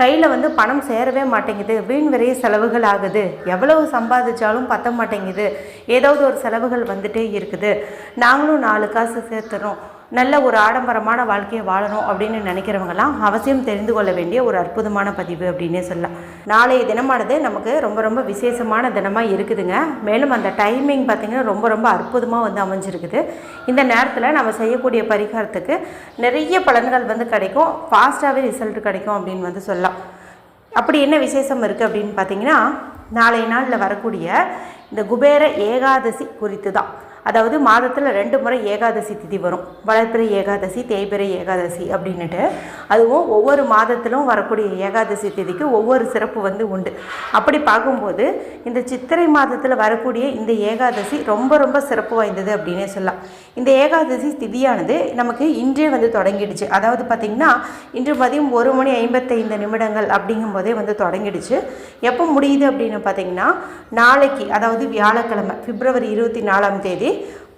கையில் வந்து பணம் சேரவே மாட்டேங்குது. வீண் விரைய செலவுகள் ஆகுது. எவ்வளவு சம்பாதிச்சாலும் பத்த மாட்டேங்குது. ஏதாவது ஒரு செலவுகள் வந்துட்டே இருக்குது. நாங்களும் நாலு காசு சேர்த்துறோம். நல்ல ஒரு ஆடம்பரமான வாழ்க்கையை வாழணும் அப்படின்னு நினைக்கிறவங்கலாம் அவசியம் தெரிந்து கொள்ள வேண்டிய ஒரு அற்புதமான பதிவு அப்படின்னே சொல்லலாம். நாளைய தினமானது நமக்கு ரொம்ப ரொம்ப விசேஷமான தினமாக இருக்குதுங்க. மேலும் அந்த டைமிங் பார்த்திங்கன்னா ரொம்ப ரொம்ப அற்புதமாக வந்து அமைஞ்சிருக்குது. இந்த நேரத்தில் நம்ம செய்யக்கூடிய பரிகாரத்துக்கு நிறைய பலன்கள் வந்து கிடைக்கும். ஃபாஸ்ட்டாகவே ரிசல்ட் கிடைக்கும் அப்படின்னு வந்து சொல்லலாம். அப்படி என்ன விசேஷம் இருக்குது அப்படின்னு பார்த்தீங்கன்னா நாளைய நாளில் வரக்கூடிய இந்த குபேர ஏகாதசி குறித்து தான் அதாவது மாதத்தில் ரெண்டு முறை ஏகாதசி திதி வரும். வளர்ப்பிறை ஏகாதசி தேய்பிறை ஏகாதசி அப்படின்னுட்டு. அதுவும் ஒவ்வொரு மாதத்திலும் வரக்கூடிய ஏகாதசி திதிக்கு ஒவ்வொரு சிறப்பு வந்து உண்டு. அப்படி பார்க்கும்போது இந்த சித்திரை மாதத்தில் வரக்கூடிய இந்த ஏகாதசி ரொம்ப ரொம்ப சிறப்பு வாய்ந்தது அப்படின்னே சொல்லலாம். இந்த ஏகாதசி திதியானது நமக்கு இன்றே வந்து தொடங்கிடுச்சு. அதாவது பார்த்திங்கன்னா இன்று மதியம் ஒரு மணி ஐம்பத்தைந்து நிமிடங்கள் அப்படிங்கும் போதே வந்து தொடங்கிடுச்சு. எப்போ முடியுது அப்படின்னு பார்த்தீங்கன்னா நாளைக்கு அதாவது வியாழக்கிழமை பிப்ரவரி இருபத்தி நாலாம் தேதி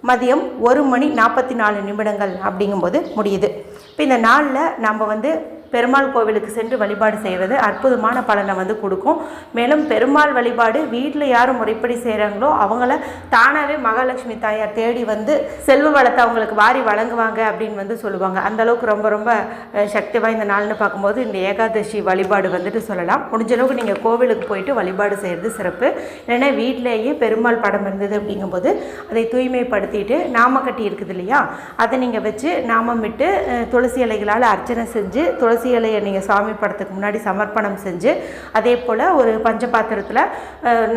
மதியம் ஒரு மணி நாற்பத்தி நாலு நிமிடங்கள் அப்படிங்கும்போது முடியுது. இப்போ இந்த நாளில் நம்ம வந்து பெருமாள் கோவிலுக்கு சென்று வழிபாடு செய்வது அற்புதமான பலனை வந்து கொடுக்கும். மேலும் பெருமாள் வழிபாடு வீட்டில் யார் முறைப்படி செய்கிறாங்களோ அவங்கள தானாகவே மகாலட்சுமி தாயார் தேடி வந்து செல்வ வளத்தை அவங்களுக்கு வாரி வழங்குவாங்க அப்படின்னு வந்து சொல்லுவாங்க. அந்த அளவுக்கு ரொம்ப ரொம்ப சக்தி வாய்ந்த நாள்னு பார்க்கும்போது இந்த ஏகாதசி வழிபாடு வந்துட்டு சொல்லலாம். முடிஞ்ச அளவுக்கு நீங்கள் கோவிலுக்கு போயிட்டு வழிபாடு செய்கிறது சிறப்பு. இல்லைன்னா வீட்டிலேயே பெருமாள் படம் இருந்தது அப்படிங்கும்போது அதை தூய்மைப்படுத்திட்டு நாமக்கட்டி இருக்குது இல்லையா? அதை நீங்கள் வச்சு நாமம் விட்டு துளசி இலைகளால் அர்ச்சனை செஞ்சு துளசி இலையை நீங்கள் சாமி படத்துக்கு முன்னாடி சமர்ப்பணம் செஞ்சு அதே போல் ஒரு பஞ்ச பாத்திரத்தில்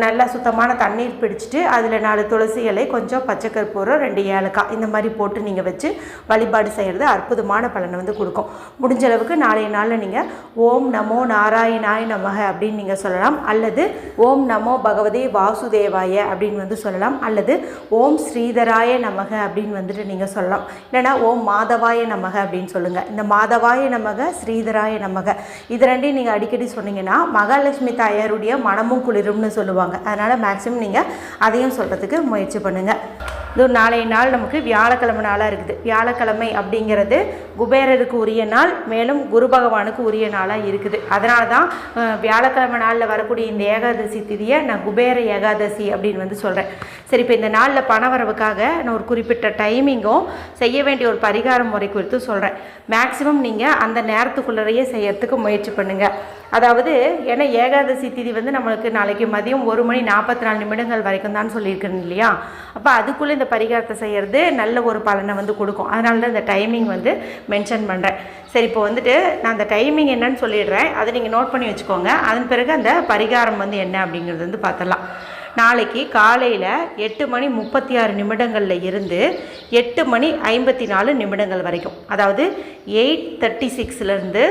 நல்லா சுத்தமான தண்ணீர் பிடிச்சிட்டு அதில் நாலு துளசி இலை கொஞ்சம் பச்சை கற்பூரம் ரெண்டு ஏலக்காய் இந்த மாதிரி போட்டு நீங்கள் வச்சு வழிபாடு செய்கிறது அற்புதமான பலனை வந்து கொடுக்கும். முடிஞ்ச அளவுக்கு நாளைய நாளில் நீங்கள் ஓம் நமோ நாராயணாய நமக அப்படின்னு நீங்கள் சொல்லலாம். அல்லது ஓம் நமோ பகவதே வாசுதேவாய அப்படின்னு வந்து சொல்லலாம். அல்லது ஓம் ஸ்ரீதராய நமக அப்படின்னு வந்துட்டு நீங்கள் சொல்லலாம். இல்லைனா ஓம் மாதவாய நமக அப்படின்னு சொல்லுங்கள் இந்த மாதவாய நமக ஸ்ரீ ஸ்ரீதராய நமக. இது ரெண்டையும் நீங்கள் அடிக்கடி சொன்னீங்கன்னா மகாலட்சுமி தாயாருடைய மனமும் குளிரும்னு சொல்லுவாங்க. அதனால் மேக்ஸிமம் நீங்கள் அதையும் சொல்கிறதுக்கு முயற்சி பண்ணுங்கள் இது நாளைய நாள் நமக்கு வியாழக்கிழமை நாளாக இருக்குது. வியாழக்கிழமை அப்படிங்கிறது குபேரருக்கு உரிய நாள் மேலும் குரு பகவானுக்கு உரிய நாளாக இருக்குது. அதனால தான் வியாழக்கிழமை நாளில் வரக்கூடிய இந்த ஏகாதசி திதியை நான் குபேர ஏகாதசி அப்படின்னு வந்து சொல்கிறேன் சரி இப்போ இந்த நாளில் பணவரவுக்காக நான் ஒரு குறிப்பிட்ட டைமிங்கும் செய்ய வேண்டிய ஒரு பரிகார முறை குறித்து சொல்கிறேன் மேக்ஸிமம் நீங்கள் அந்த நேரத்துக்குள்ளேயே செய்யறதுக்கு முயற்சி பண்ணுங்கள் அதாவது ஏன்னா ஏகாதசி திதி வந்து நம்மளுக்கு நாளைக்கு மதியம் ஒரு மணி நாற்பத்தி நாலு நிமிடங்கள் வரைக்கும் தான் சொல்லியிருக்கேன் இல்லையா? அப்போ அதுக்குள்ளே இந்த பரிகாரத்தை செய்கிறது நல்ல ஒரு பலனை வந்து கொடுக்கும். அதனால தான் இந்த டைமிங் வந்து மென்ஷன் பண்ணுறேன் சரி இப்போ வந்துட்டு நான் அந்த டைமிங் என்னன்னு சொல்லிடுறேன். அதை நீங்கள் நோட் பண்ணி வச்சுக்கோங்க. அதன் பிறகு அந்த பரிகாரம் வந்து என்ன அப்படிங்கிறது வந்து பார்த்துடலாம். நாளைக்கு காலையில் எட்டு மணி முப்பத்தி ஆறு நிமிடங்களில் இருந்து எட்டு மணி ஐம்பத்தி நாலு நிமிடங்கள் வரைக்கும். அதாவது எயிட் தேர்ட்டி சிக்ஸ்லேருந்து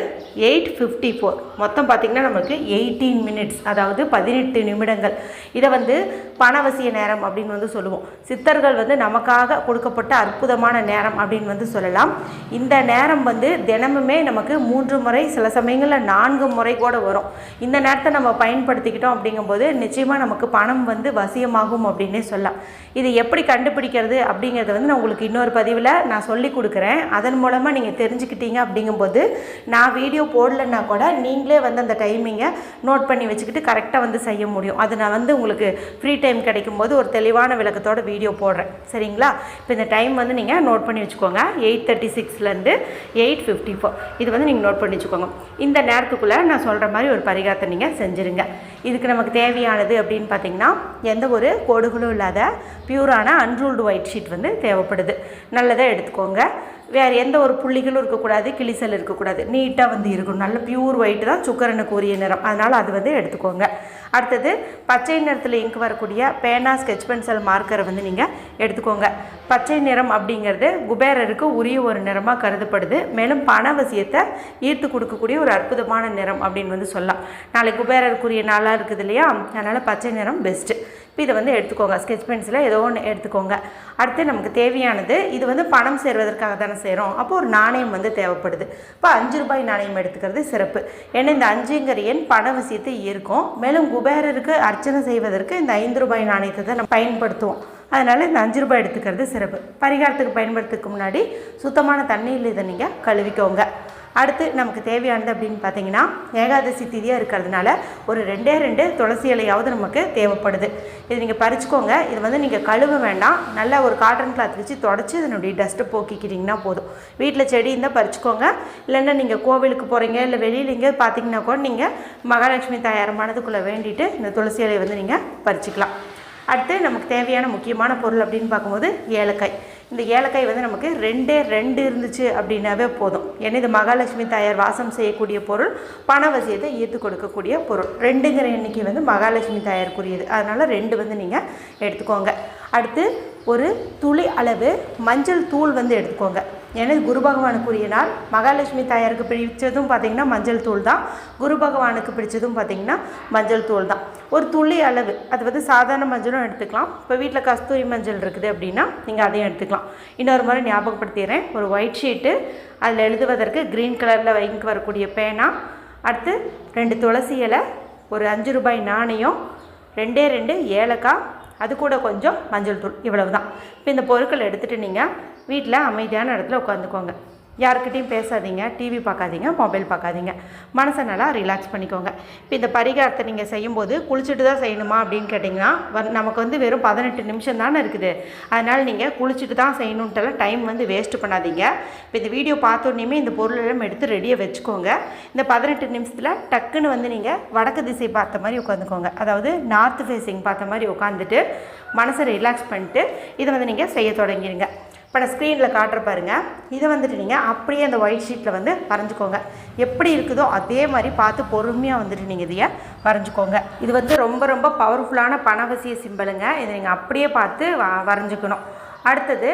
எயிட் ஃபிஃப்டி ஃபோர் மொத்தம் பார்த்திங்கன்னா நமக்கு எயிட்டீன் மினிட்ஸ் அதாவது பதினெட்டு நிமிடங்கள். இதை வந்து பணவசிய நேரம் அப்படின்னு வந்து சொல்லுவோம். சித்தர்கள் வந்து நமக்காக கொடுக்கப்பட்ட அற்புதமான நேரம் அப்படின்னு வந்து சொல்லலாம். இந்த நேரம் வந்து தினமுமே நமக்கு மூன்று முறை சில சமயங்களில் நான்கு முறை கூட வரும். இந்த நேரத்தை நம்ம பயன்படுத்திக்கிட்டோம் அப்படிங்கும்போது நிச்சயமாக நமக்கு பணம் வந்து வந்து வசியமாகும் அப்படின்னே சொல்லலாம். இது எப்படி கண்டுபிடிக்கிறது அப்படிங்கிறத வந்து நான் உங்களுக்கு இன்னொரு பதிவில் நான் சொல்லி கொடுக்குறேன். அதன் மூலமாக நீங்கள் தெரிஞ்சுக்கிட்டீங்க அப்படிங்கும்போது நான் வீடியோ போடலைன்னா கூட நீங்களே வந்து அந்த டைமிங்கை நோட் பண்ணி வச்சுக்கிட்டு கரெக்டாக வந்து செய்ய முடியும். அது நான் வந்து உங்களுக்கு ஃப்ரீ டைம் கிடைக்கும்போது ஒரு தெளிவான விளக்கத்தோட வீடியோ போடுறேன். சரிங்களா? இப்போ இந்த டைம் வந்து நீங்கள் நோட் பண்ணி வச்சுக்கோங்க. எயிட் தேர்ட்டி சிக்ஸ்லேருந்து எயிட் ஃபிஃப்டி ஃபோர் இது வந்து நீங்கள் நோட் பண்ணி வச்சுக்கோங்க. இந்த நேரத்துக்குள்ளே நான் சொல்கிற மாதிரி ஒரு பரிகாரத்தை நீங்கள் செஞ்சுருங்க. இதுக்கு நமக்கு தேவையானது அப்படின்னு பார்த்தீங்கன்னா எந்த ஒரு கோடுகளும் இல்லாத பியூரான அன்ரூல்டு ஒயிட் ஷீட் வந்து தேவைப்படுது. நல்லதாக எடுத்துக்கோங்க. வேறு எந்த ஒரு புள்ளிகளும் இருக்கக்கூடாது கிளிசல் இருக்கக்கூடாது. நீட்டாக வந்து இருக்கணும். நல்ல பியூர் ஒயிட் தான் சுக்கரனுக்கு உரிய நிறம். அதனால் அது வந்து எடுத்துக்கோங்க. அடுத்தது பச்சை நிறத்தில் இங்கு வரக்கூடிய பேனா ஸ்கெச் பென்சில் மார்க்கரை வந்து நீங்கள் எடுத்துக்கோங்க. பச்சை நிறம் அப்படிங்கிறது குபேரருக்கு உரிய ஒரு நிறமாக கருதப்படுது. மேலும் பணவசியத்தை ஈர்த்து கொடுக்கக்கூடிய ஒரு அற்புதமான நிறம் அப்படின்னு வந்து சொல்லலாம். நாளைக்கு குபேரருக்குரிய நாளாக இருக்குது இல்லையா? அதனால் பச்சை நிறம் பெஸ்ட்டு இப்போ இதை வந்து எடுத்துக்கோங்க. ஸ்கெச் பென்சிலை ஏதோ ஒன்று எடுத்துக்கோங்க. அடுத்து நமக்கு தேவையானது இது வந்து பணம் சேர்வதற்காக தானே செய்கிறோம் அப்போ ஒரு நாணயம் வந்து தேவைப்படுது. இப்போ அஞ்சு ரூபாய் நாணயம் எடுத்துக்கிறது சிறப்பு. ஏன்னா இந்த அஞ்சுங்கிற எண் பண விஷயத்தை ஈர்க்கும். மேலும் குபேரருக்கு அர்ச்சனை செய்வதற்கு இந்த ஐந்து ரூபாய் நாணயத்தை தான் நம்ம பயன்படுத்துவோம். அதனால் இந்த அஞ்சு ரூபாய் எடுத்துக்கிறது சிறப்பு. பரிகாரத்துக்கு பயன்படுத்துறதுக்கு முன்னாடி சுத்தமான தண்ணியில் இதை நீங்கள் கழுவிக்கோங்க. அடுத்து நமக்கு தேவையானது அப்படின்னு பார்த்தீங்கன்னா ஏகாதசி திதியாக இருக்கிறதுனால ஒரு ரெண்டே ரெண்டு துளசி இலையாவது நமக்கு தேவைப்படுது. இது நீங்கள் பறிச்சுக்கோங்க. இது வந்து நீங்கள் கழுவ வேண்டாம். நல்லா ஒரு காட்டன் கிளாத் வச்சு தொடச்சி இதனுடைய டஸ்ட்டை போக்கிக்கிட்டிங்கன்னா போதும். வீட்டில் செடி இருந்தால் பறிச்சுக்கோங்க. இல்லைன்னா நீங்கள் கோவிலுக்கு போகிறீங்க இல்லை வெளியில் எங்கே பார்த்தீங்கன்னா கூட நீங்கள் மகாலட்சுமி தயாரமானதுக்குள்ளே வேண்டிட்டு இந்த துளசி இலையை வந்து நீங்கள் பறிச்சுக்கலாம். அடுத்து நமக்கு தேவையான முக்கியமான பொருள் அப்படின்னு பார்க்கும்போது ஏலக்காய். இந்த ஏலக்காய் வந்து நமக்கு ரெண்டே ரெண்டு இருந்துச்சு அப்படின்னாவே போதும். ஏன்னா இது மகாலட்சுமி தாயார் வாசம் செய்யக்கூடிய பொருள் பணவசியத்தை ஈர்த்து கொடுக்கக்கூடிய பொருள். ரெண்டுங்கிற எண்ணிக்கை வந்து மகாலட்சுமி தாயாருக்குரியது. அதனால் ரெண்டு வந்து நீங்கள் எடுத்துக்கோங்க. அடுத்து ஒரு துளி அளவு மஞ்சள் தூள் வந்து எடுத்துக்கோங்க. ஏன்னா இது குரு பகவானுக்குரிய நாள். மகாலட்சுமி தாயாருக்கு பிடிச்சதும் பார்த்திங்கன்னா மஞ்சள் தூள் தான். குரு பகவானுக்கு பிடிச்சதும் பார்த்திங்கன்னா மஞ்சள் தூள் தான். ஒரு துளி அளவு அது வந்து சாதாரண மஞ்சளும் எடுத்துக்கலாம். இப்போ வீட்டில் கஸ்தூரி மஞ்சள் இருக்குது அப்படின்னா நீங்கள் அதையும் எடுத்துக்கலாம். இன்னொரு முறை ஞாபகப்படுத்திடுறேன் ஒரு ஒயிட் ஷீட்டு அதில் எழுதுவதற்கு க்ரீன் கலரில் வைங்க வரக்கூடிய பேனா அடுத்து ரெண்டு துளசி இலை ஒரு அஞ்சு ரூபாய் நாணயம் ரெண்டே ரெண்டு ஏலக்காய் அது கூட கொஞ்சம் மஞ்சள் தூள் இவ்வளவு தான் இப்போ இந்த பொருட்கள் எடுத்துகிட்டு நீங்கள் வீட்டில் அமைதியான இடத்துல உட்காந்துக்கோங்க யாருக்கிட்டையும் பேசாதீங்க டிவி பார்க்காதீங்க மொபைல் பார்க்காதீங்க. மனசை நல்லா ரிலாக்ஸ் பண்ணிக்கோங்க. இப்போ இந்த பரிகாரத்தை நீங்கள் செய்யும்போது குளிச்சுட்டு தான் செய்யணுமா அப்படின்னு கேட்டிங்கன்னா நமக்கு வந்து வெறும் பதினெட்டு நிமிஷம் தானே இருக்குது. அதனால் நீங்கள் குளிச்சுட்டு தான் செய்யணுன்ட்டுலாம் டைம் வந்து வேஸ்ட் பண்ணாதீங்க. இப்போ இந்த வீடியோ பார்த்தோன்னே இந்த பொருள் எல்லாம் எடுத்து ரெடியாக வச்சுக்கோங்க. இந்த பதினெட்டு நிமிஷத்தில் டக்குன்னு வந்து நீங்கள் வடக்கு திசை பார்த்த மாதிரி உட்காந்துக்கோங்க. அதாவது நார்த் ஃபேஸிங் பார்த்த மாதிரி உட்காந்துட்டு மனசை ரிலாக்ஸ் பண்ணிட்டு இதை வந்து நீங்கள் செய்ய தொடங்கிடுங்க இப்போ நான் ஸ்க்ரீனில் காட்டுற பாருங்க. இதை வந்துட்டு நீங்கள் அப்படியே அந்த ஒயிட் ஷீட்டில் வந்து வரைஞ்சிக்கோங்க. எப்படி இருக்குதோ அதே மாதிரி பார்த்து பொறுமையாக வந்துட்டு நீங்கள் இதையை வரைஞ்சிக்கோங்க. இது வந்து ரொம்ப ரொம்ப பவர்ஃபுல்லான பணவசிய சிம்பலுங்க இதை நீங்கள் அப்படியே பார்த்து வ வரைஞ்சிக்கணும். அடுத்தது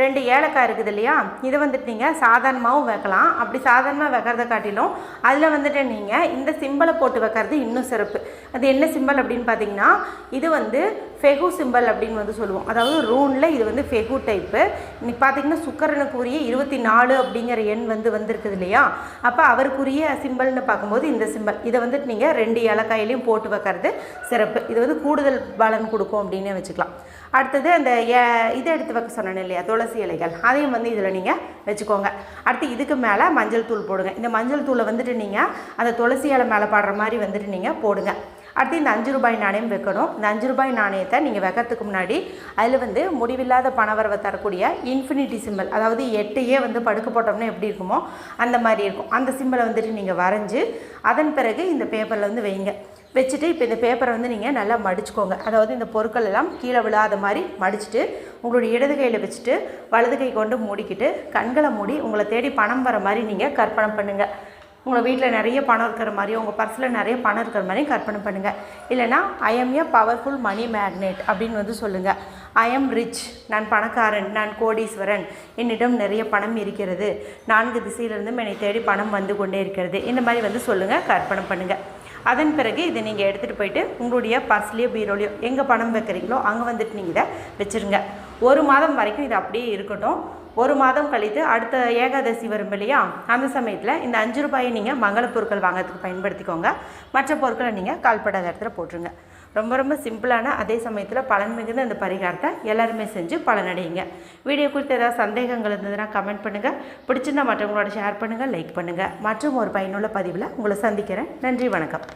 ரெண்டு ஏலக்காய் இருக்குது இல்லையா? இதை வந்துட்டு நீங்கள் சாதாரணமாகவும் வைக்கலாம். அப்படி சாதாரணமாக வைக்கிறத காட்டிலும் அதில் வந்துட்டு நீங்கள் இந்த சிம்பலை போட்டு வைக்கிறது இன்னும் சிறப்பு. அது என்ன சிம்பல் அப்படின்னு பார்த்தீங்கன்னா இது வந்து ஃபெகு சிம்பல் அப்படின்னு வந்து சொல்லுவோம். அதாவது ரூனில் இது வந்து ஃபெகு டைப்பு இன்னைக்கு பார்த்தீங்கன்னா சுக்கரனுக்குரிய இருபத்தி நாலு அப்படிங்கிற எண் வந்து வந்திருக்குது இல்லையா? அப்போ அவருக்குரிய சிம்பிள்னு பார்க்கும்போது இந்த சிம்பல் இதை வந்துட்டு நீங்கள் ரெண்டு ஏலக்காயிலையும் போட்டு வைக்கிறது சிறப்பு. இது வந்து கூடுதல் பலன் கொடுக்கும் அப்படின்னே வச்சுக்கலாம். அடுத்தது அந்த ஏ- இதை எடுத்து வைக்க சொன்னேன் இல்லையா துளசி இலைகள். அதையும் வந்து இதில் நீங்கள் வச்சுக்கோங்க. அடுத்து இதுக்கு மேலே மஞ்சள் தூள் போடுங்க. இந்த மஞ்சள் தூளை வந்துட்டு நீங்கள் அந்த துளசி இலை மேலே பாடுற மாதிரி வந்துட்டு நீங்கள் போடுங்க. அடுத்து இந்த அஞ்சு ரூபாய் நாணயம் வைக்கணும். இந்த அஞ்சு ரூபாய் நாணயத்தை நீங்கள் வைக்கிறதுக்கு முன்னாடி அதில் வந்து முடிவில்லாத பணவரவை தரக்கூடிய இன்ஃபினிட்டி சிம்பிள் அதாவது எட்டையே வந்து படுக்க போட்டோம்னா எப்படி இருக்குமோ அந்த மாதிரி இருக்கும். அந்த சிம்பிளை வந்துட்டு நீங்கள் வரைஞ்சி அதன் பிறகு இந்த பேப்பரில் வந்து வைங்க. வச்சுட்டு இப்போ இந்த பேப்பரை வந்து நீங்கள் நல்லா மடிச்சுக்கோங்க. அதாவது இந்த பொருட்கள் எல்லாம் கீழே விழாத மாதிரி மடிச்சுட்டு உங்களுடைய இடது கையில் வச்சுட்டு வலது கை கொண்டு மூடிக்கிட்டு கண்களை மூடி உங்களை தேடி பணம் வர மாதிரி நீங்கள் கற்பனை பண்ணுங்கள் உங்கள் வீட்டில் நிறைய பணம் இருக்கிற மாதிரியும் உங்கள் பர்ஸில் நிறைய பணம் இருக்கிற மாதிரியும் கற்பனை பண்ணுங்கள் இல்லைனா I am a powerful money magnet அப்படின்னு வந்து சொல்லுங்கள் ஐ எம் ரிச் நான் பணக்காரன். நான் கோடீஸ்வரன். என்னிடம் நிறைய பணம் இருக்கிறது. நான்கு திசையிலிருந்தும் என்னை தேடி பணம் வந்து கொண்டே இருக்கிறது. இந்த மாதிரி வந்து சொல்லுங்கள் கற்பனை பண்ணுங்கள் அதன் பிறகு இதை நீங்கள் எடுத்துகிட்டு போயிட்டு உங்களுடைய பர்ஸ்லேயோ பீரோலையோ எங்கே பணம் வைக்கிறீங்களோ அங்கே வந்துட்டு நீங்கள் இதை வச்சுருங்க. ஒரு மாதம் வரைக்கும் இது அப்படியே இருக்கட்டும். ஒரு மாதம் கழித்து அடுத்த ஏகாதசி வரும் இல்லையா? அந்த சமயத்தில் இந்த அஞ்சு ரூபாயை நீங்கள் மங்கள பொருட்கள் வாங்குறதுக்கு பயன்படுத்திக்கோங்க. மற்ற பொருட்களை நீங்கள் கால்படாத இடத்துல போட்டுருங்க. ரொம்ப ரொம்ப சிம்பிளான அதே சமயத்தில் பலன் மிகுந்த இந்த பரிகாரத்தை எல்லாருமே செஞ்சு பலனடையுங்க. வீடியோ குறித்து ஏதாவது சந்தேகங்கள் இருந்ததுன்னா கமெண்ட் பண்ணுங்கள் பிடிச்சிருந்தா மற்றவங்களோட ஷேர் பண்ணுங்கள் லைக் பண்ணுங்கள் மற்றும் ஒரு பயனுள்ள பதிவில் உங்களை சந்திக்கிறேன். நன்றி வணக்கம்.